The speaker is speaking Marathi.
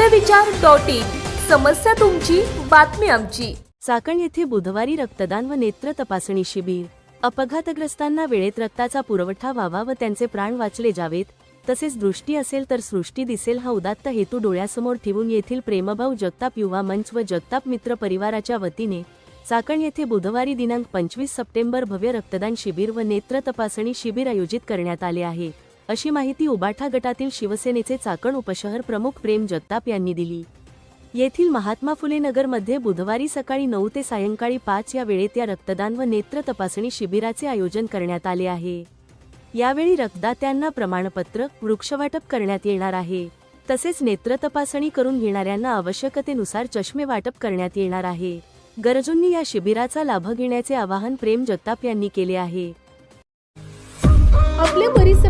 सत्यविचार डॉट इन. समस्या तुमची बातमी आमची. चाकण येथे बुधवारी रक्तदान व नेत्र तपासणी शिबिर. अपघातग्रस्तांना वेळेत रक्ताचा पुरवठा व्हावा व त्यांचे प्राण वाचले जावेत. तसेच दृष्टी असेल तर सृष्टी दिसेल हा उदात्त हेतू डोळ्यासमोर ठेवून येथील प्रेमभाऊ जगताप युवा मंच व जगताप मित्र परिवाराच्या वतीने चाकण येथे बुधवारी दिनांक पंचवीस सप्टेंबर भव्य रक्तदान शिबिर व नेत्र तपासणी शिबिर आयोजित करण्यात आले आहे. अशी माहिती उबाठा गटातील शिवसेनेचे चाकण उपशहर प्रमुख प्रेम जगताप यांनी दिली. येथील महात्मा फुले नगरमध्ये बुधवारी सकाळी नऊ ते सायंकाळी पाच या वेळेत या रक्तदान व नेत्र तपासणी शिबिराचे आयोजन करण्यात आले आहे. यावेळी रक्तदात्यांना प्रमाणपत्र वृक्षवाटप करण्यात येणार आहे. तसेच नेत्र तपासणी करून घेणाऱ्यांना आवश्यकतेनुसार चष्मे वाटप करण्यात येणार आहे. गरजूंनी या शिबिराचा लाभ घेण्याचे आवाहन प्रेम जगताप यांनी केले आहे.